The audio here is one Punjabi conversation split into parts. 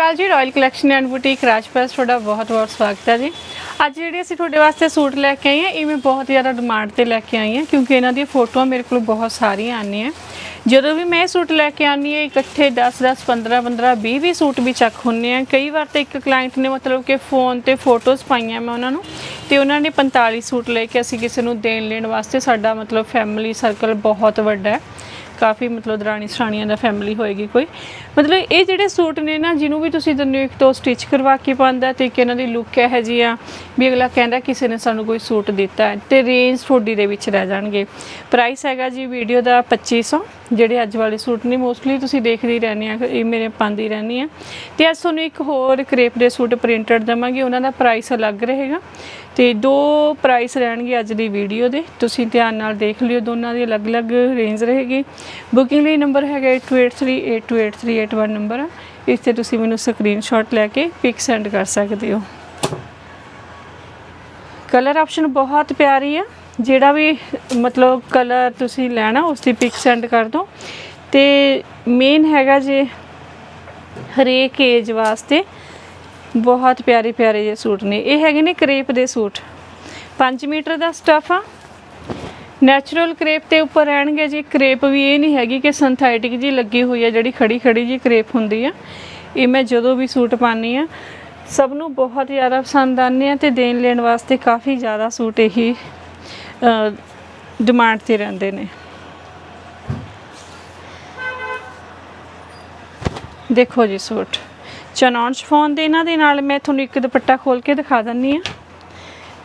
ਅਕਾਲ ਜੀ royal collection and boutique Rajpal ਤੁਹਾਡਾ ਬਹੁਤ-ਬਹੁਤ ਸਵਾਗਤ ਹੈ ਜੀ। ਅੱਜ ਜਿਹੜੇ ਅਸੀਂ ਤੁਹਾਡੇ ਵਾਸਤੇ ਸੂਟ ਲੈ ਕੇ ਆਏ ਹਾਂ, ਇਹ ਮੈਂ ਬਹੁਤ ਜ਼ਿਆਦਾ ਡਿਮਾਂਡ ਤੇ ਲੈ ਕੇ ਆਈ ਹਾਂ, ਕਿਉਂਕਿ ਇਹਨਾਂ ਦੀਆਂ ਫੋਟੋਆਂ ਮੇਰੇ ਕੋਲ ਬਹੁਤ ਸਾਰੀਆਂ ਆਉਂਦੀਆਂ ਜਦੋਂ ਵੀ ਮੈਂ ਇਹ ਸੂਟ ਲੈ ਕੇ ਆਉਂਦੀ ਹਾਂ, ਇਕੱਠੇ 10 10 15 15 20 20 ਸੂਟ ਵੀ ਚੱਕ ਹੁੰਨੇ ਆ ਕਈ ਵਾਰ ਤਾਂ ਇੱਕ ਕਲਾਇੰਟ ਨੇ ਮਤਲਬ ਕਿ ਫੋਨ ਤੇ ਫੋਟੋਜ਼ ਪਾਈਆਂ ਮੈਂ ਉਹਨਾਂ ਨੂੰ, ਤੇ ਉਹਨਾਂ ਨੇ 45 ਸੂਟ ਲੈ ਕੇ ਅਸੀਂ ਕਿਸੇ ਨੂੰ ਦੇਣ ਲੈਣ ਵਾਸਤੇ ਸਾਡਾ ਮਤਲਬ ਫੈਮਿਲੀ ਸਰਕਲ ਬਹੁਤ ਵੱਡਾ ਹੈ। ਕਾਫੀ ਮਤਲਬ ਦਰਾਣੀ ਸਰਾਣੀਆਂ ਦਾ ਫੈਮਿਲੀ ਹੋਏਗੀ ਕੋਈ। ਮਤਲਬ ਇਹ ਜਿਹੜੇ ਸੂਟ ਨੇ ਨਾ, ਜਿਹਨੂੰ ਵੀ ਤੁਸੀਂ ਦਿੰਦੇ ਹੋ ਇੱਕ ਤੋਂ ਸਟਿਚ ਕਰਵਾ ਕੇ ਪਾਉਂਦਾ ਤੇ ਇੱਕ ਇਹਨਾਂ ਦੀ ਲੁੱਕ ਇਹੋ ਜਿਹੀ ਆ ਵੀ ਅਗਲਾ ਕਹਿੰਦਾ ਕਿਸੇ ਨੇ ਸਾਨੂੰ ਕੋਈ ਸੂਟ ਦਿੱਤਾ ਹੈ ਤੇ ਰੇਂਜ ਤੁਹਾਡੀ ਦੇ ਵਿੱਚ ਰਹਿ ਜਾਣਗੇ। ਪ੍ਰਾਈਸ ਹੈਗਾ ਜੀ ਵੀਡੀਓ ਦਾ 2500 ਜਿਹੜੇ ਅੱਜ ਵਾਲੇ ਸੂਟ ਨੇ ਮੋਸਟਲੀ ਤੁਸੀਂ ਦੇਖਦੇ ਹੀ ਰਹਿੰਦੇ ਆ, ਇਹ ਮੇਰੇ ਪਾਉਂਦੀ ਰਹਿੰਦੀ ਆ। ਤੇ ਅੱਜ ਤੁਹਾਨੂੰ ਇੱਕ ਹੋਰ ਕ੍ਰੇਪ ਦੇ ਸੂਟ ਪ੍ਰਿੰਟਡ ਦਵਾਂਗੇ, ਉਹਨਾਂ ਦਾ ਪ੍ਰਾਈਸ ਅਲੱਗ ਰਹੇਗਾ। ਤੇ ਦੋ ਪ੍ਰਾਈਸ ਰਹਿਣਗੇ ਅੱਜ ਦੀ ਵੀਡੀਓ ਦੇ। ਤੁਸੀਂ ਧਿਆਨ ਨਾਲ ਦੇਖ ਲਿਓ, ਦੋਨਾਂ ਦੀ ਅਲੱਗ-ਅਲੱਗ ਰੇਂਜ ਰਹੇਗੀ। ਬੁਕਿੰਗ ਲਈ ਨੰਬਰ ਹੈਗਾ 8283828381 ਨੰਬਰ ਆ। ਇਸ ਤੇ ਤੁਸੀਂ ਮੈਨੂੰ ਸਕਰੀਨਸ਼ਾਟ ਲੈ ਕੇ ਪਿਕ ਸੈਂਡ ਕਰ ਸਕਦੇ ਹੋ। ਕਲਰ ਆਪਸ਼ਨ ਬਹੁਤ ਪਿਆਰੀ ਆ। ਜਿਹੜਾ ਵੀ, ਮਤਲਬ ਕਲਰ ਤੁਸੀਂ ਲੈਣਾ, ਉਸ ਦੀ ਪਿਕ ਸੈਂਡ ਕਰ ਦਿਓ। ਤੇ ਮੇਨ ਹੈਗਾ ਜੇ ਹਰੇਕ ਏਜ ਵਾਸਤੇ ਬਹੁਤ ਪਿਆਰੇ ਪਿਆਰੇ ਜਿਹੇ ਸੂਟ ਨੇ। ਇਹ ਹੈਗੇ ਨੇ ਕਰੇਪ ਦੇ ਸੂਟ। 5 ਮੀਟਰ ਦਾ ਸਟਫ ਆ। ਨੈਚੁਰਲ ਕਰੇਪ ਤੇ ਉੱਪਰ ਰਹਿਣਗੇ ਜੀ। ਕਰੇਪ ਵੀ ਇਹ ਨਹੀਂ ਹੈਗੀ ਕਿ ਸਿੰਥੈਟਿਕ ਜੀ ਲੱਗੀ ਹੋਈ ਹੈ ਜਿਹੜੀ ਖੜੀ ਖੜੀ ਜੀ ਕਰੇਪ ਹੁੰਦੀ ਆ। ਇਹ ਮੈਂ ਜਦੋਂ ਵੀ ਸੂਟ ਪਾਉਂਦੀ ਆ, ਸਭ ਨੂੰ ਬਹੁਤ ਜ਼ਿਆਦਾ ਪਸੰਦ ਆਉਂਦੇ ਆ ਤੇ ਦੇਣ ਲੈਣ ਵਾਸਤੇ ਕਾਫੀ ਜ਼ਿਆਦਾ ਸੂਟ ਇਹੀ ਡਿਮਾਂਡ ਤੇ ਰਹਿੰਦੇ ਨੇ। ਦੇਖੋ ਜੀ ਸੂਟ। ਚਨੌਨ ਸ਼ਫੋਨ ਦੇ ਇਹਨਾਂ ਦੇ ਨਾਲ ਮੈਂ ਤੁਹਾਨੂੰ ਇੱਕ ਦੁਪੱਟਾ ਖੋਲ ਕੇ ਦਿਖਾ ਦਿੰਨੀ ਆ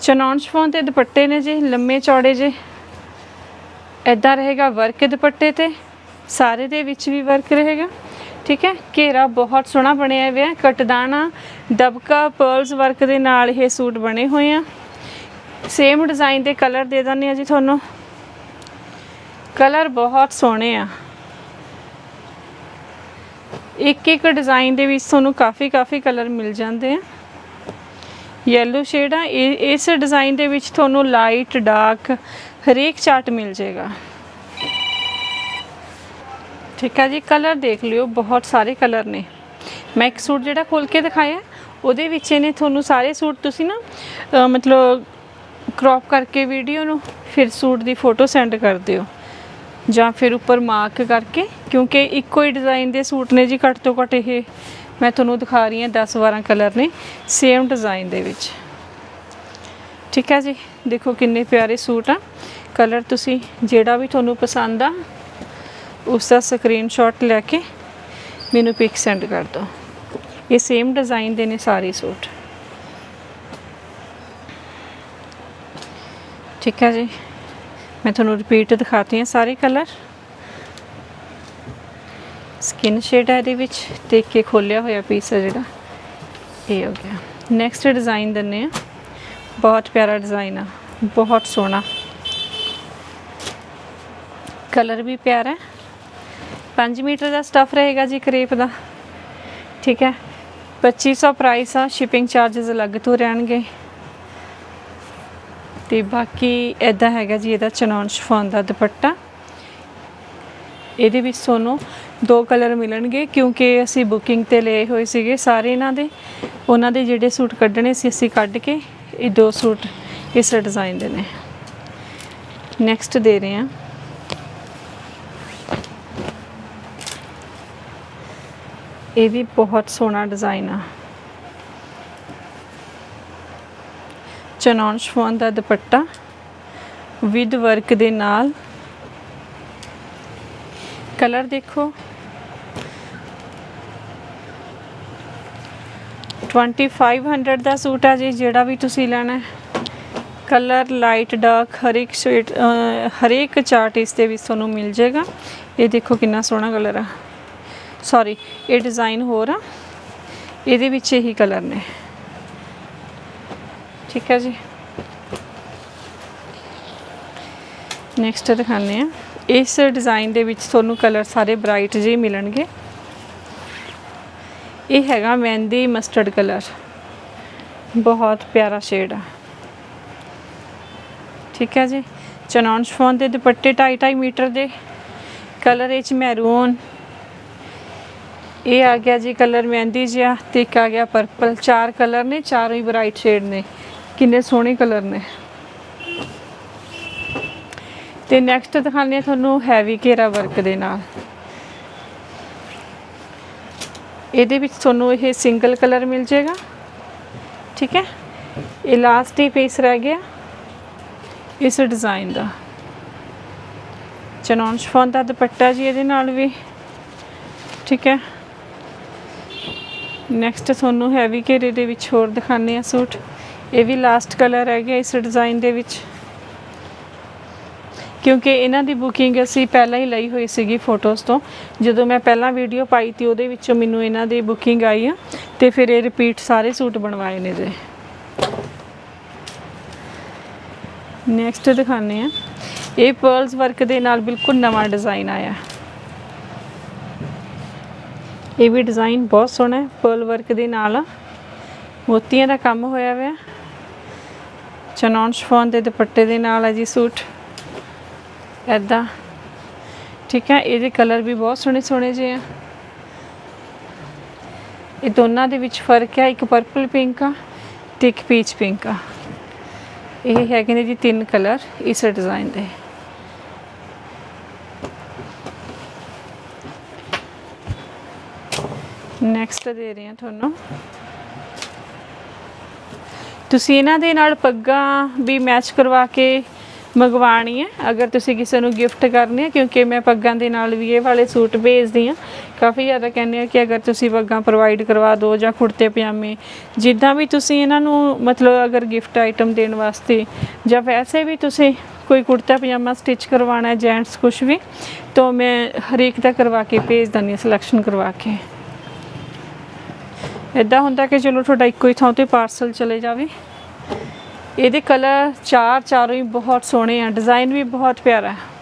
ਚਨੌਨ ਸ਼ਫੋਨ ਤੇ ਦੁਪੱਟੇ ਨੇ ਜੀ, ਲੰਮੇ ਚੌੜੇ ਜੇ। ਐਦਾਂ ਰਹੇਗਾ ਵਰਕ ਦੁਪੱਟੇ ਤੇ, ਸਾਰੇ ਦੇ ਵਿੱਚ ਵੀ ਵਰਕ ਰਹੇਗਾ। ਠੀਕ ਹੈ? ਘੇਰਾ ਬਹੁਤ ਸੋਹਣਾ ਬਣਿਆ ਹੋਇਆ ਹੈ ਕਟਦਾਣਾ, ਦਬਕਾ ਪਰਲਸ ਵਰਕ ਦੇ ਨਾਲ ਇਹ ਸੂਟ ਬਣੇ ਹੋਏ ਆ। ਸੇਮ ਡਿਜ਼ਾਈਨ ਦੇ ਕਲਰ ਦੇ ਦਿੰਦੇ ਆ ਜੀ ਤੁਹਾਨੂੰ। ਕਲਰ ਬਹੁਤ ਸੋਹਣੇ ਆ। ਇੱਕ ਇੱਕ ਡਿਜ਼ਾਈਨ ਦੇ ਵਿੱਚ ਤੁਹਾਨੂੰ ਕਾਫੀ ਕਾਫੀ ਕਲਰ ਮਿਲ ਜਾਂਦੇ ਆ। ਯੈਲੋ ਸ਼ੇਡ ਆ, ਇਹ- ਇਸ ਡਿਜ਼ਾਈਨ ਦੇ ਵਿੱਚ ਤੁਹਾਨੂੰ ਲਾਈਟ ਡਾਰਕ ਹਰੇਕ ਚਾਰਟ ਮਿਲ ਜਾਏਗਾ। ਠੀਕ ਹੈ ਜੀ ਕਲਰ ਦੇਖ ਲਿਓ, ਬਹੁਤ ਸਾਰੇ ਕਲਰ ਨੇ। ਮੈਂ ਇੱਕ ਸੂਟ ਜਿਹੜਾ ਖੋਲ ਕੇ ਦਿਖਾਇਆ, ਉਹਦੇ ਵਿੱਚ ਇਹਨੇ ਤੁਹਾਨੂੰ ਸਾਰੇ ਸੂਟ ਤੁਸੀਂ ਨਾ ਮਤਲਬ ਕ੍ਰੌਪ ਕਰਕੇ ਵੀਡੀਓ ਨੂੰ, ਫਿਰ ਸੂਟ ਦੀ ਫੋਟੋ ਸੈਂਡ ਕਰ ਦਿਓ। ਜਾਂ ਫਿਰ ਉੱਪਰ ਮਾਰਕ ਕਰਕੇ, ਕਿਉਂਕਿ ਇੱਕੋ ਹੀ ਡਿਜ਼ਾਈਨ ਦੇ ਸੂਟ ਨੇ ਜੀ ਘੱਟ ਤੋਂ ਘੱਟ ਇਹ। ਮੈਂ ਤੁਹਾਨੂੰ ਦਿਖਾ ਰਹੀ ਹਾਂ 10 12 ਕਲਰ ਨੇ ਸੇਮ ਡਿਜ਼ਾਈਨ ਦੇ ਵਿੱਚ। ਠੀਕ ਹੈ ਜੀ? ਦੇਖੋ ਕਿੰਨੇ ਪਿਆਰੇ ਸੂਟ ਆ। ਕਲਰ ਤੁਸੀਂ ਜਿਹੜਾ ਵੀ ਤੁਹਾਨੂੰ ਪਸੰਦ ਆ ਉਸ ਦਾ ਸਕਰੀਨਸ਼ਾਟ ਲੈ ਕੇ ਮੈਨੂੰ ਪਿਕ ਸੈਂਡ ਕਰ ਦਿਓ। ਇਹ ਸੇਮ ਡਿਜ਼ਾਈਨ ਦੇ ਨੇ ਸਾਰੇ ਸੂਟ। ਠੀਕ ਹੈ ਜੀ? ਮੈਂ ਤੁਹਾਨੂੰ ਰਿਪੀਟ ਦਿਖਾਤੀ ਹਾਂ ਸਾਰੇ ਕਲਰ ਸਕਿਨ ਸ਼ੇਡ ਹੈ ਇਹਦੇ ਵਿੱਚ, ਦੇਖ ਕੇ ਖੋਲਿਆ ਹੋਇਆ ਪੀਸ ਹੈ ਜਿਹੜਾ। ਇਹ ਹੋ ਗਿਆ। ਨੈਕਸਟ ਡਿਜ਼ਾਈਨ ਦਿੰਨੇ ਆ ਬਹੁਤ ਪਿਆਰਾ ਡਿਜ਼ਾਈਨ ਆ। ਬਹੁਤ ਸੋਹਣਾ। ਕਲਰ ਵੀ ਪਿਆਰਾ ਹੈ। 5 ਮੀਟਰ ਦਾ ਸਟਫ ਰਹੇਗਾ ਜੀ ਕਰੇਪ ਦਾ। ਠੀਕ ਹੈ। 2500 ਪ੍ਰਾਈਸ ਆ। ਸ਼ਿਪਿੰਗ ਚਾਰजेस ਅਲੱਗ ਤੋਂ ਰਹਿਣਗੇ। ਤੇ ਬਾਕੀ ਐਦਾਂ ਹੈਗਾ ਜੀ, ਇਹਦਾ ਚਨੌਨ ਸ਼ਫੋਨ ਦਾ ਦੁਪੱਟਾ। ਇਹਦੇ ਵਿੱਚ ਤੁਹਾਨੂੰ ਦੋ ਕਲਰ ਮਿਲਣਗੇ ਕਿਉਂਕਿ ਅਸੀਂ ਬੁਕਿੰਗ ਤੇ ਲਏ ਹੋਏ ਸੀਗੇ ਸਾਰੇ ਇਹਨਾਂ ਦੇ। ਉਹਨਾਂ ਦੇ ਜਿਹੜੇ ਸੂਟ ਕੱਢਣੇ ਸੀ ਅਸੀਂ ਕੱਢ ਕੇ ਇਹ ਦੋ ਸੂਟ ਇਸ ਡਿਜ਼ਾਈਨ ਦੇ ਨੇ। ਨੈਕਸਟ ਦੇ ਰਹੇ ਹਾਂ। ਇਹ ਵੀ ਬਹੁਤ ਸੋਹਣਾ ਡਿਜ਼ਾਈਨ ਆ। ਚਨੌਨ ਸ਼ਫੋਨ ਦਾ ਦੁਪੱਟਾ, ਵਿਦ ਵਰਕ ਦੇ ਨਾਲ। ਕਲਰ ਦੇਖੋ। 2500 ਦਾ ਸੂਟ ਆ ਜੀ, ਜਿਹੜਾ ਵੀ ਤੁਸੀਂ ਲੈਣਾ ਹੈ। ਕਲਰ ਲਾਈਟ, ਡਾਰਕ ਹਰ ਇੱਕ ਸ਼ੇਡ ਹਰ ਇੱਕ ਚਾਰਟ ਇਸ ਦੇ ਵਿੱਚ ਤੁਹਾਨੂੰ ਮਿਲ ਜਾਏਗਾ। ਇਹ ਦੇਖੋ ਕਿੰਨਾ ਸੋਹਣਾ ਕਲਰ ਆ। ਸੌਰੀ ਇਹ ਡਿਜ਼ਾਈਨ ਹੋਰ ਆ। ਇਹਦੇ ਵਿੱਚ ਇਹੀ ਕਲਰ ਨੇ। ਠੀਕ ਹੈ ਜੀ। ਨੈਕਸਟ ਦਿਖਾਉਂਦੇ ਆ ਇਸ ਡਿਜ਼ਾਈਨ ਦੇ ਵਿੱਚ ਤੁਹਾਨੂੰ ਕਲਰ ਸਾਰੇ ਬ੍ਰਾਈਟ ਜਿਹੇ ਮਿਲਣਗੇ। ਇਹ ਹੈਗਾ ਮਹਿੰਦੀ ਮਸਟਰਡ ਕਲਰ ਬਹੁਤ ਪਿਆਰਾ ਸ਼ੇਡ ਆ। ਠੀਕ ਹੈ ਜੀ। ਚਨੌਨ ਸ਼ਫੋਨ ਦੇ ਦੁਪੱਟੇ 2.5 ਮੀਟਰ ਦੇ। ਕਲਰ ਵਿੱਚ ਮੈਰੂਨ ਇਹ ਆ ਗਿਆ ਜੀ ਕਲਰ ਮਹਿੰਦੀ ਜਿਹਾ ਤੇ ਇੱਕ ਆ ਗਿਆ ਪਰਪਲ ਚਾਰ ਕਲਰ ਨੇ, ਚਾਰੋਂ ਹੀ ਬ੍ਰਾਈਟ ਸ਼ੇਡ ਨੇ। ਕਿੰਨੇ ਸੋਹਣੇ ਕਲਰ ਨੇ। ਤੇ ਨੈਕਸਟ ਦਿਖਾਉਂਦੇ ਆ ਤੁਹਾਨੂੰ ਹੈਵੀ ਘੇਰਾ ਵਰਕ ਦੇ ਨਾਲ। ਇਹਦੇ ਵਿੱਚ ਤੁਹਾਨੂੰ ਇਹ ਸਿੰਗਲ ਕਲਰ ਮਿਲ ਜਾਏਗਾ। ਠੀਕ ਹੈ? ਇਹ ਲਾਸਟ ਹੀ ਪੀਸ ਰਹਿ ਗਿਆ। ਇਸ ਡਿਜ਼ਾਈਨ ਦਾ। ਚਨੌਨ ਸ਼ਫੋਨ ਦਾ ਦੁਪੱਟਾ ਜੀ ਇਹਦੇ ਨਾਲ ਵੀ। ਠੀਕ ਹੈ? ਨੈਕਸਟ ਤੁਹਾਨੂੰ ਹੈਵੀ ਘੇਰੇ ਦੇ ਵਿੱਚ ਹੋਰ ਦਿਖਾਉਂਦੇ ਆ ਸੂਟ। ਇਹ ਵੀ ਲਾਸਟ ਕਲਰ ਰਹਿ ਗਿਆ ਇਸ ਡਿਜ਼ਾਈਨ ਦੇ ਵਿੱਚ। ਕਿਉਂਕਿ ਇਹਨਾਂ ਦੀ ਬੁਕਿੰਗ ਅਸੀਂ ਪਹਿਲਾਂ ਹੀ ਲਈ ਹੋਈ ਸੀਗੀ ਫੋਟੋਜ਼ ਤੋਂ। ਜਦੋਂ ਮੈਂ ਪਹਿਲਾਂ ਵੀਡੀਓ ਪਾਈ ਤੀ, ਉਹਦੇ ਵਿੱਚੋਂ ਮੈਨੂੰ ਇਹਨਾਂ ਦੀ ਬੁਕਿੰਗ ਆਈ ਆ ਤੇ ਫਿਰ ਇਹ ਰਿਪੀਟ ਸਾਰੇ ਸੂਟ ਬਣਵਾਏ ਨੇ ਜੇ ਨੈਕਸਟ ਦਿਖਾਉਂਦੇ ਆ ਇਹ ਪਰਲਸ ਵਰਕ ਦੇ ਨਾਲ ਬਿਲਕੁਲ ਨਵਾਂ ਡਿਜ਼ਾਈਨ ਆਇਆ। ਇਹ ਵੀ ਡਿਜ਼ਾਈਨ ਬਹੁਤ ਸੋਹਣਾ ਹੈ ਪਰਲ ਵਰਕ ਦੇ ਨਾਲ। ਮੋਤੀਆਂ ਦਾ ਕੰਮ ਹੋਇਆ ਹੋਇਆ। ਚਨੌਨ ਸ਼ਫੋਨ ਦੇ ਦੁਪੱਟੇ ਦੇ ਨਾਲ ਹੈ ਜੀ ਸੂਟ। ਐਦਾਂ ਠੀਕ ਹੈ, ਇਹਦੇ ਕਲਰ ਵੀ ਬਹੁਤ ਸੋਹਣੇ ਸੋਹਣੇ ਜਿਹੇ ਆ। ਇਹ ਦੋਨਾਂ ਦੇ ਵਿੱਚ ਫ਼ਰਕ ਹੈ, ਇੱਕ ਪਰਪਲ ਪਿੰਕ ਆ ਤੇ ਇੱਕ ਪੀਚ ਪਿੰਕ ਆ। ਇਹ ਹੈਗੇ ਨੇ ਜੀ ਤਿੰਨ ਕਲਰ ਇਸ ਡਿਜ਼ਾਈਨ ਦੇ। ਨੈਕਸਟ ਦੇ ਰਹੇ ਹਾਂ ਤੁਹਾਨੂੰ। ਤੁਸੀਂ ਇਹਨਾਂ ਦੇ ਨਾਲ ਪੱਗਾਂ ਵੀ ਮੈਚ ਕਰਵਾ ਕੇ ਮੰਗਵਾਣੀ ਹੈ। ਅਗਰ ਤੁਸੀਂ ਕਿਸੇ ਨੂੰ ਗਿਫਟ ਕਰਨੀ ਹੈ, ਕਿਉਂਕਿ ਮੈਂ ਪੱਗਾਂ ਦੇ ਨਾਲ ਵੀ ਇਹ ਵਾਲੇ ਸੂਟ ਭੇਜਦੀ ਹਾਂ। ਕਾਫੀ ਜ਼ਿਆਦਾ ਕਹਿੰਦੇ ਆ ਕਿ ਅਗਰ ਤੁਸੀਂ ਪੱਗਾਂ ਪ੍ਰੋਵਾਈਡ ਕਰਵਾ ਦਿਓ ਜਾਂ ਕੁੜਤੇ, ਪਜਾਮੇ, ਜਿੱਦਾਂ ਵੀ ਤੁਸੀਂ ਇਹਨਾਂ ਨੂੰ ਮਤਲਬ ਅਗਰ ਗਿਫਟ ਆਈਟਮ ਦੇਣ ਵਾਸਤੇ ਜਾਂ ਵੈਸੇ ਵੀ ਤੁਸੀਂ ਕੋਈ ਕੁੜਤਾ, ਪਜਾਮਾ ਸਟਿਚ ਕਰਵਾਉਣਾ ਹੈ ਜੈਂਟਸ ਕੁਝ ਵੀ, ਤਾਂ ਮੈਂ ਹਰੇਕ ਦਾ ਕਰਵਾ ਕੇ ਭੇਜ ਦਿੰਦੀ ਹਾਂ ਸਿਲੈਕਸ਼ਨ ਕਰਵਾ ਕੇ। ਇਦਾਂ ਹੁੰਦਾ ਕਿ ਚਲੋ ਤੁਹਾਡਾ ਇੱਕੋ ਹੀ ਥਾਂ ਤੇ ਪਾਰਸਲ ਚਲੇ ਜਾਵੇ। ਇਹਦੇ ਕਲਰ ਚਾਰ ਚਾਰੋਂ ਹੀ ਬਹੁਤ ਸੋਹਣੇ ਆ ਡਿਜ਼ਾਈਨ ਵੀ ਬਹੁਤ ਪਿਆਰਾ। ਹੈ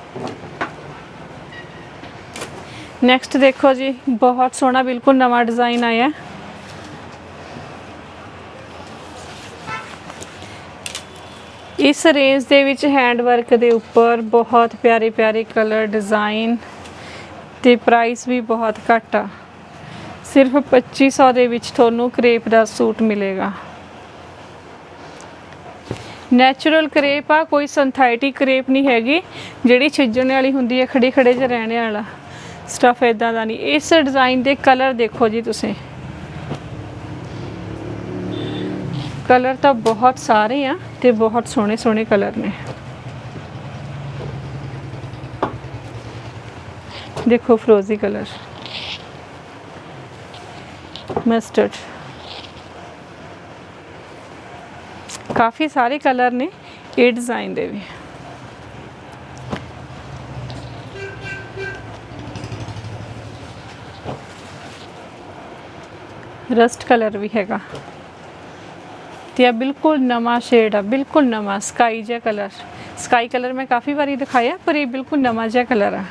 ਨੈਕਸਟ ਦੇਖੋ ਜੀ, ਬਹੁਤ ਸੋਹਣਾ, ਬਿਲਕੁਲ ਨਵਾਂ ਡਿਜ਼ਾਈਨ ਆਇਆ। ਇਸ ਰੇਂਜ ਦੇ ਵਿੱਚ ਹੈਂਡ ਵਰਕ ਦੇ ਉੱਪਰ ਬਹੁਤ ਪਿਆਰੇ ਪਿਆਰੇ ਕਲਰ ਡਿਜ਼ਾਈਨ ਤੇ ਪ੍ਰਾਈਸ ਵੀ ਬਹੁਤ ਘੱਟ ਆ। ਸਿਰਫ 2500 ਦੇ ਵਿੱਚ ਤੁਹਾਨੂੰ ਕਰੇਪ ਦਾ ਸੂਟ ਮਿਲੇਗਾ। ਨੈਚੁਰਲ ਕਰੇਪ ਆ, ਕੋਈ ਸਿੰਥੈਟਿਕ ਕਰੇਪ ਨਹੀਂ ਹੈਗੀ। ਜਿਹੜੀ ਛਿੱਜਣ ਵਾਲੀ ਹੁੰਦੀ ਹੈ ਖੜੇ ਖੜੇ 'ਚ ਰਹਿਣ ਵਾਲਾ। ਸਟਫ ਇਦਾਂ ਦਾ ਨਹੀਂ। ਇਸ ਡਿਜ਼ਾਈਨ ਦੇ ਕਲਰ ਦੇਖੋ ਜੀ ਤੁਸੀਂ। ਕਲਰ ਤਾਂ ਬਹੁਤ ਸਾਰੇ ਆ ਤੇ ਬਹੁਤ ਸੋਹਣੇ ਸੋਹਣੇ ਕਲਰ ਨੇ। ਦੇਖੋ ਫਰੋਜ਼ੀ ਕਲਰ ਮਸਟਰਡ ਕਾਫੀ ਸਾਰੇ ਕਲਰ ਨੇ ਇਹ ਡਿਜ਼ਾਈਨ ਦੇ ਵੀ ਰਸਟ ਕਲਰ ਵੀ ਹੈਗਾ ਤੇ ਆ ਬਿਲਕੁਲ ਨਵਾਂ ਸ਼ੇਡ ਆ ਬਿਲਕੁਲ ਨਵਾਂ ਸਕਾਈ ਜਿਹਾ ਕਲਰ ਸਕਾਈ ਕਲਰ ਮੈਂ ਕਾਫੀ ਵਾਰੀ ਦਿਖਾਇਆ ਪਰ ਇਹ ਬਿਲਕੁਲ ਨਵਾਂ ਜਿਹਾ ਕਲਰ ਆ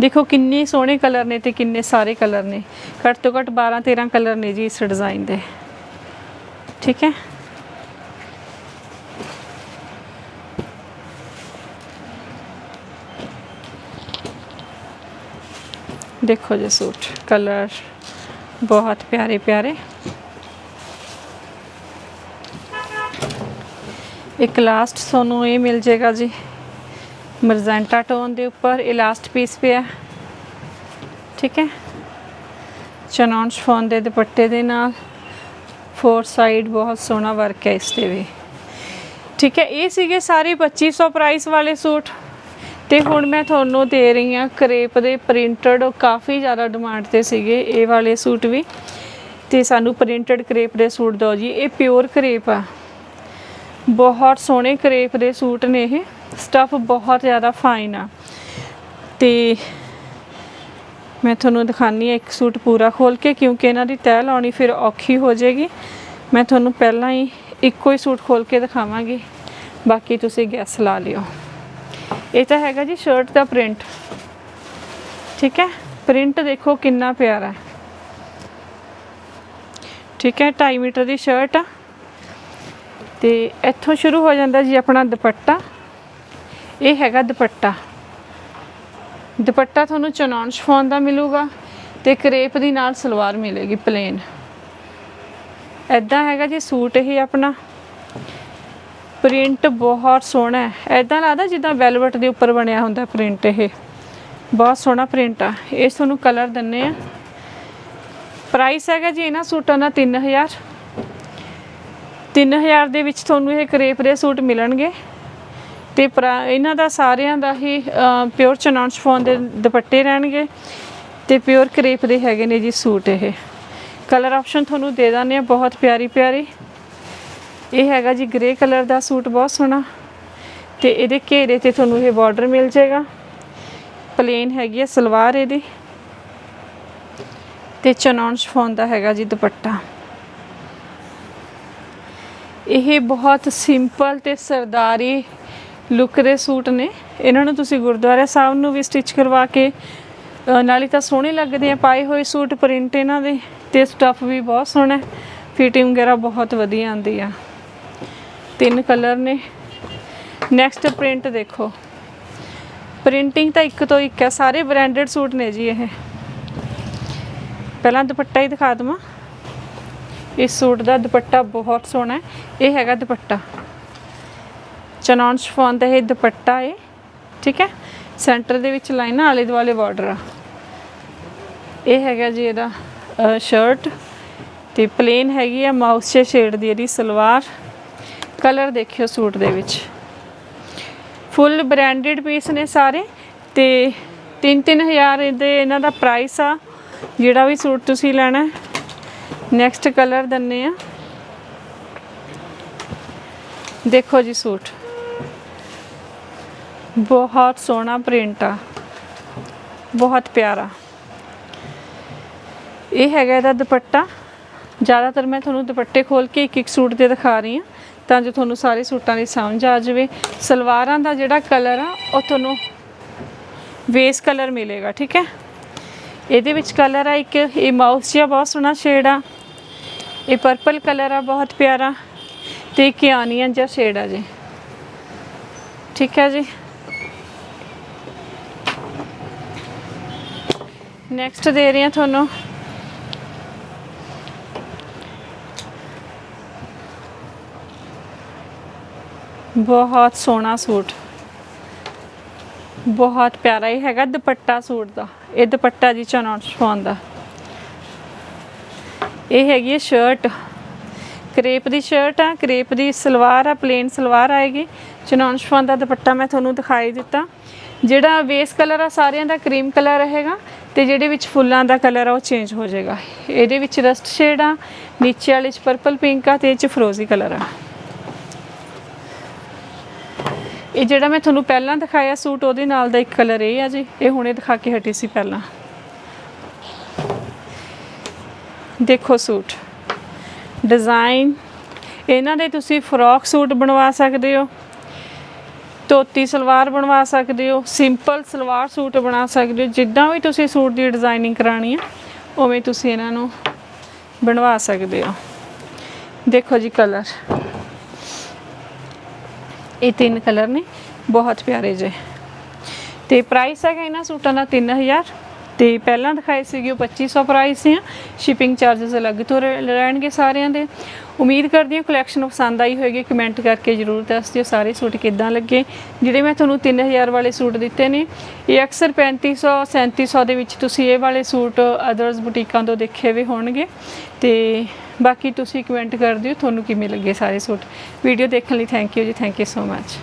ਦੇਖੋ ਕਿੰਨੇ ਸੋਹਣੇ ਕਲਰ ਨੇ ਤੇ ਕਿੰਨੇ ਸਾਰੇ ਕਲਰ ਨੇ। ਘੱਟ ਤੋਂ ਘੱਟ 12 13 ਕਲਰ ਨੇ ਜੀ ਇਸ ਡਿਜ਼ਾਈਨ ਦੇ। ਠੀਕ ਹੈ? ਦੇਖੋ ਜੀ ਸੂਟ, ਕਲਰ ਬਹੁਤ ਪਿਆਰੇ ਪਿਆਰੇ। ਇੱਕ ਲਾਸਟ ਤੁਹਾਨੂੰ ਇਹ ਮਿਲ ਜਾਏਗਾ ਜੀ। ਮਰਜ਼ੈਂਟਾ ਟੋਨ ਦੇ ਉੱਪਰ ਇਲਾਸਟ ਪੀਸ ਪਿਆ। ਠੀਕ ਹੈ? ਚਨੌਨ ਸ਼ਫੋਨ ਦੇ ਦੁਪੱਟੇ ਦੇ ਨਾਲ। ਫੋਰ ਸਾਈਡ ਬਹੁਤ ਸੋਹਣਾ ਵਰਕ ਹੈ ਇਸ ਤੇ ਵੀ। ਠੀਕ ਹੈ, ਇਹ ਸੀਗੇ ਸਾਰੇ 2500 ਪ੍ਰਾਈਸ ਵਾਲੇ ਸੂਟ। ਤੇ ਹੁਣ ਮੈਂ ਤੁਹਾਨੂੰ ਦੇ ਰਹੀ ਹਾਂ ਕਰੇਪ ਦੇ ਪ੍ਰਿੰਟਡ ਕਾਫੀ ਜ਼ਿਆਦਾ ਡਿਮਾਂਡ ਤੇ ਸੀਗੇ ਇਹ ਵਾਲੇ ਸੂਟ ਵੀ। ਤੇ ਸਾਨੂੰ ਪ੍ਰਿੰਟਡ ਕਰੇਪ ਦੇ ਸੂਟ ਦਿਓ ਜੀ, ਇਹ ਪਿਓਰ ਕਰੇਪ ਆ। ਬਹੁਤ ਸੋਹਣੇ ਕਰੇਪ ਦੇ ਸੂਟ ਨੇ ਇਹ। ਸਟਫ ਬਹੁਤ ਜ਼ਿਆਦਾ ਫਾਈਨ ਆ। ਤੇ ਮੈਂ ਤੁਹਾਨੂੰ ਦਿਖਾਨੀ ਆ ਇੱਕ ਸੂਟ ਪੂਰਾ ਖੋਲ ਕੇ, ਕਿਉਂਕਿ ਇਹਨਾਂ ਦੀ ਤਹਿ ਲਾਉਣੀ ਫਿਰ ਔਖੀ ਹੋ ਜਾਏਗੀ। ਮੈਂ ਤੁਹਾਨੂੰ ਪਹਿਲਾਂ ਹੀ ਇੱਕੋ ਹੀ ਸੂਟ ਖੋਲ ਕੇ ਦਿਖਾਵਾਂਗੀ। ਬਾਕੀ ਤੁਸੀਂ ਗੈਸ ਲਾ ਲਿਓ। ਇਹ ਤਾਂ ਹੈਗਾ ਜੀ ਸ਼ਰਟ ਦਾ ਪ੍ਰਿੰਟ ਠੀਕ ਹੈ? ਪ੍ਰਿੰਟ ਦੇਖੋ ਕਿੰਨਾ ਪਿਆਰਾ। ਹੈ ਠੀਕ ਹੈ? 2.5 ਮੀਟਰ ਦੀ ਸ਼ਰਟ ਆ। ਤੇ ਇੱਥੋਂ ਸ਼ੁਰੂ ਹੋ ਜਾਂਦਾ ਜੀ ਆਪਣਾ ਦੁਪੱਟਾ। ਇਹ ਹੈਗਾ ਦੁਪੱਟਾ। ਦੁਪੱਟਾ ਤੁਹਾਨੂੰ ਚਨੌਨ ਸ਼ਫੋਨ ਦਾ ਮਿਲੂਗਾ ਤੇ ਕਰੇਪ ਦੀ ਨਾਲ ਸਲਵਾਰ ਮਿਲੇਗੀ ਪਲੇਨ। ਐਦਾਂ ਹੈਗਾ ਜੀ ਸੂਟ ਇਹ ਆਪਣਾ। ਪ੍ਰਿੰਟ ਬਹੁਤ ਸੋਹਣਾ ਹੈ। ਐਦਾਂ ਲੱਗਦਾ ਜਿੱਦਾਂ ਵੈਲਵਟ ਦੇ ਉੱਪਰ ਬਣਿਆ ਹੁੰਦਾ ਪ੍ਰਿੰਟ ਇਹ। ਬਹੁਤ ਸੋਹਣਾ ਪ੍ਰਿੰਟ ਆ। ਇਹ ਤੁਹਾਨੂੰ ਕਲਰ ਦਿੰਨੇ ਆ। ਪ੍ਰਾਈਸ ਹੈਗਾ ਜੀ ਇਹਨਾਂ ਸੂਟਾਂ ਦਾ 3000 3000 ਦੇ ਵਿੱਚ ਤੁਹਾਨੂੰ ਇਹ ਕਰੇਪ ਦੇ ਸੂਟ ਮਿਲਣਗੇ। ਤੇ ਪ੍ਰਾ- ਇਹਨਾਂ ਦਾ ਸਾਰਿਆਂ ਦਾ ਹੀ ਪਿਓਰ ਚਨਾਨ ਸ਼ਫੋਨ ਦੇ ਦੁਪੱਟੇ ਰਹਿਣਗੇ ਤੇ ਪਿਓਰ ਕਰੇਪ ਦੇ ਹੈਗੇ ਨੇ ਜੀ ਸੂਟ ਇਹ। ਕਲਰ ਆਪਸ਼ਨ ਤੁਹਾਨੂੰ ਦੇ ਦਾਨੇ ਆ ਬਹੁਤ ਪਿਆਰੀ ਪਿਆਰੀ। ਇਹ ਹੈਗਾ ਜੀ ਗ੍ਰੇ ਕਲਰ ਦਾ ਸੂਟ, ਬਹੁਤ ਸੋਹਣਾ। ਤੇ ਇਹਦੇ ਘੇਰੇ ਤੇ ਤੁਹਾਨੂੰ ਇਹ ਬਾਰਡਰ ਮਿਲ ਜਾਏਗਾ। ਪਲੇਨ ਹੈਗੀ ਹੈ ਸਲਵਾਰ ਇਹਦੀ। ਤੇ ਚਨਾਨ ਸ਼ਫੋਨ ਦਾ ਹੈਗਾ ਜੀ ਦੁਪੱਟਾ। ਇਹ ਬਹੁਤ ਸਿੰਪਲ ਤੇ ਸਰਦਾਰੀ ਲੁੱਕ ਦੇ ਸੂਟ ਨੇ। ਇਹਨਾਂ ਨੂੰ ਤੁਸੀਂ ਗੁਰਦੁਆਰਾ ਸਾਹਿਬ ਨੂੰ ਵੀ ਸਟਿਚ ਕਰਵਾ ਕੇ ਨਾਲੇ ਤਾਂ ਸੋਹਣੇ ਲੱਗਦੇ ਆ, ਪਾਏ ਹੋਏ ਸੂਟ ਪ੍ਰਿੰਟ ਇਹਨਾਂ ਦੇ, ਤੇ ਸਟੱਫ ਵੀ ਬਹੁਤ ਸੋਹਣਾ ਫਿਟਿੰਗ ਵਗੈਰਾ ਬਹੁਤ ਵਧੀਆ ਆਉਂਦੀ ਆ। ਤਿੰਨ ਕਲਰ ਨੇ। ਨੈਕਸਟ ਪ੍ਰਿੰਟ ਦੇਖੋ। ਪ੍ਰਿੰਟਿੰਗ ਤਾਂ ਇੱਕ ਤੋਂ ਇੱਕ ਹੈ। ਸਾਰੇ ਬ੍ਰਾਂਡਡ ਸੂਟ ਨੇ ਜੀ ਇਹ। ਪਹਿਲਾਂ ਦੁਪੱਟਾ ਹੀ ਦਿਖਾ ਦਵਾਂ। ਇਸ ਸੂਟ ਦਾ ਦੁਪੱਟਾ ਬਹੁਤ ਸੋਹਣਾ ਹੈ। ਇਹ ਹੈਗਾ ਦੁਪੱਟਾ। ਚਨਾਨ ਸ਼ਫੋਨ ਦਾ ਇਹ ਦੁਪੱਟਾ ਹੈ ਠੀਕ ਹੈ? ਸੈਂਟਰ ਦੇ ਵਿੱਚ ਲਾਈਨ ਆਲੇ ਦੁਆਲੇ ਬਾਰਡਰ ਆ। ਇਹ ਹੈਗਾ ਜੀ ਇਹਦਾ ਸ਼ਰਟ ਤੇ ਪਲੇਨ ਹੈਗੀ ਆ, ਮਾਊਸ ਸ਼ੇ ਸ਼ੇਡ ਦੀ ਇਹਦੀ ਸਲਵਾਰ। ਕਲਰ ਦੇਖਿਓ ਸੂਟ ਦੇ ਵਿੱਚ। ਫੁੱਲ ਬ੍ਰਾਂਡਡ ਪੀਸ ਨੇ ਸਾਰੇ ਤੇ 3-3000 ਇਹਦੇ ਇਹਨਾਂ ਦਾ ਪ੍ਰਾਈਸ ਆ, ਜਿਹੜਾ ਵੀ ਸੂਟ ਤੁਸੀਂ ਲੈਣਾ ਨੈਕਸਟ ਕਲਰ ਦੰਨੇ ਆ। ਦੇਖੋ ਜੀ ਸੂਟ। ਬਹੁਤ ਸੋਹਣਾ ਪ੍ਰਿੰਟ ਆ। ਬਹੁਤ ਪਿਆਰਾ। ਇਹ ਹੈਗਾ ਇਹਦਾ ਦੁਪੱਟਾ। ਜ਼ਿਆਦਾਤਰ ਮੈਂ ਤੁਹਾਨੂੰ ਦੁਪੱਟੇ ਖੋਲ ਕੇ ਇੱਕ ਇੱਕ ਸੂਟ ਦੇ ਦਿਖਾ ਰਹੀ ਹਾਂ, ਤਾਂ ਜੋ ਤੁਹਾਨੂੰ ਸਾਰੇ ਸੂਟਾਂ ਦੀ ਸਮਝ ਆ ਜਾਵੇ। ਸਲਵਾਰਾਂ ਦਾ ਜਿਹੜਾ ਕਲਰ ਆ, ਉਹ ਤੁਹਾਨੂੰ ਵੇਸ ਕਲਰ ਮਿਲੇਗਾ, ਠੀਕ ਹੈ? ਇਹਦੇ ਵਿੱਚ ਕਲਰ ਆ ਇੱਕ, ਇਹ ਮਾਊਸ ਜਿਹਾ ਬਹੁਤ ਸੋਹਣਾ ਸ਼ੇਡ ਆ। ਇਹ ਪਰਪਲ ਕਲਰ ਆ, ਬਹੁਤ ਪਿਆਰਾ। ਤੇ ਇੱਕ ਜਿਹਾ ਸ਼ੇਡ ਆ ਜੀ। ਠੀਕ ਹੈ ਜੀ? ਨੈਕਸਟ ਦੇ ਰਹੀ ਹਾਂ ਤੁਹਾਨੂੰ। ਬਹੁਤ ਸੋਹਣਾ ਸੂਟ। ਬਹੁਤ ਪਿਆਰਾ ਇਹ ਹੈਗਾ ਦੁਪੱਟਾ ਸੂਟ ਦਾ। ਇਹ ਦੁਪੱਟਾ ਜੀ ਚਨੌਨ ਸ਼ਫੋਨ ਦਾ। ਇਹ ਹੈਗੀ ਹੈ ਸ਼ਰਟ। ਕਰੇਪ ਦੀ ਸ਼ਰਟ ਆ, ਕਰੇਪ ਦੀ ਸਲਵਾਰ ਆ, ਪਲੇਨ ਸਲਵਾਰ ਆਏਗੀ। ਚਨੌਨ ਸ਼ਫੋਨ ਦਾ ਦੁਪੱਟਾ ਮੈਂ ਤੁਹਾਨੂੰ ਦਿਖਾਈ ਦਿੱਤਾ। ਜਿਹੜਾ ਬੇਸ ਕਲਰ ਆ ਸਾਰਿਆਂ ਦਾ ਕਰੀਮ ਕਲਰ ਰਹੇਗਾ। ਤੇ ਜਿਹੜੇ ਵਿੱਚ ਫੁੱਲਾਂ ਦਾ ਕਲਰ ਆ ਉਹ ਚੇਂਜ ਹੋ ਜਾਏਗਾ। ਇਹਦੇ ਵਿੱਚ ਰਸਟ ਸ਼ੇਡ ਆ, ਨੀਚੇ ਵਾਲੇ ਚ ਪਰਪਲ ਪਿੰਕ ਆ ਤੇ ਇਹ ਚ ਫਰੋਜ਼ੀ ਕਲਰ ਆ। ਇਹ ਜਿਹੜਾ ਮੈਂ ਤੁਹਾਨੂੰ ਪਹਿਲਾਂ ਦਿਖਾਇਆ ਸੂਟ, ਉਹਦੇ ਨਾਲ ਦਾ ਇੱਕ ਕਲਰ ਇਹ ਆ ਜੀ। ਇਹ ਹੁਣੇ ਦਿਖਾ ਕੇ ਹਟੀ ਸੀ ਪਹਿਲਾਂ। ਦੇਖੋ ਸੂਟ। ਡਿਜ਼ਾਈਨ ਇਹਨਾਂ ਦੇ ਤੁਸੀਂ ਫਰੋਕ ਸੂਟ ਬਣਵਾ ਸਕਦੇ ਹੋ। ਧੋਤੀ ਸਲਵਾਰ ਬਣਵਾ ਸਕਦੇ ਹੋ ਸਿੰਪਲ ਸਲਵਾਰ ਸੂਟ ਬਣਾ ਸਕਦੇ ਹੋ, ਜਿੱਦਾਂ ਵੀ ਤੁਸੀਂ ਸੂਟ ਦੀ ਡਿਜ਼ਾਈਨਿੰਗ ਕਰਾਣੀ ਆ, ਉਵੇਂ ਤੁਸੀਂ ਇਹਨਾਂ ਨੂੰ ਬਣਵਾ ਸਕਦੇ ਹੋ। ਦੇਖੋ ਜੀ ਕਲਰ ਇਹ ਤਿੰਨ ਕਲਰ ਨੇ, ਬਹੁਤ ਪਿਆਰੇ ਜੇ ਤੇ ਪ੍ਰਾਈਸ ਹੈਗਾ ਇਹਨਾਂ ਸੂਟਾਂ ਦਾ 3000 ਤੇ ਪਹਿਲਾਂ ਦਿਖਾਏ ਸੀਗੇ ਉਹ 2500 ਪ੍ਰਾਈਸ ਆ। ਸ਼ਿਪਿੰਗ ਚਾਰजेस ਅਲੱਗ ਤੋਂ ਰਹਿਣਗੇ ਸਾਰਿਆਂ ਦੇ। ਉਮੀਦ ਕਰਦੀ ਹਾਂ ਕਲੈਕਸ਼ਨ ਪਸੰਦ ਆਈ ਹੋਏਗੀ। ਕਮੈਂਟ ਕਰਕੇ ਜਰੂਰ ਦੱਸ ਦਿਓ। ਸਾਰੇ ਸੂਟ ਕਿੱਦਾਂ ਲੱਗੇ? ਜਿਹੜੇ ਮੈਂ ਤੁਹਾਨੂੰ 3000 ਵਾਲੇ ਸੂਟ ਦਿੱਤੇ ਨੇ, ਇਹ ਅਕਸਰ 3500 3700 ਦੇ ਵਿੱਚ ਤੁਸੀਂ ਇਹ ਵਾਲੇ ਸੂਟ ਅਦਰਸ ਬੁਟੀਕਾਂ ਤੋਂ ਦੇਖੇ ਵੀ ਹੋਣਗੇ। ਤੇ ਬਾਕੀ ਤੁਸੀਂ ਕਮੈਂਟ ਕਰ ਦਿਓ, ਤੁਹਾਨੂੰ ਕਿਵੇਂ ਲੱਗੇ ਸਾਰੇ ਸੂਟ। ਵੀਡੀਓ ਦੇਖਣ ਲਈ ਥੈਂਕ ਯੂ ਜੀ। Thank you so much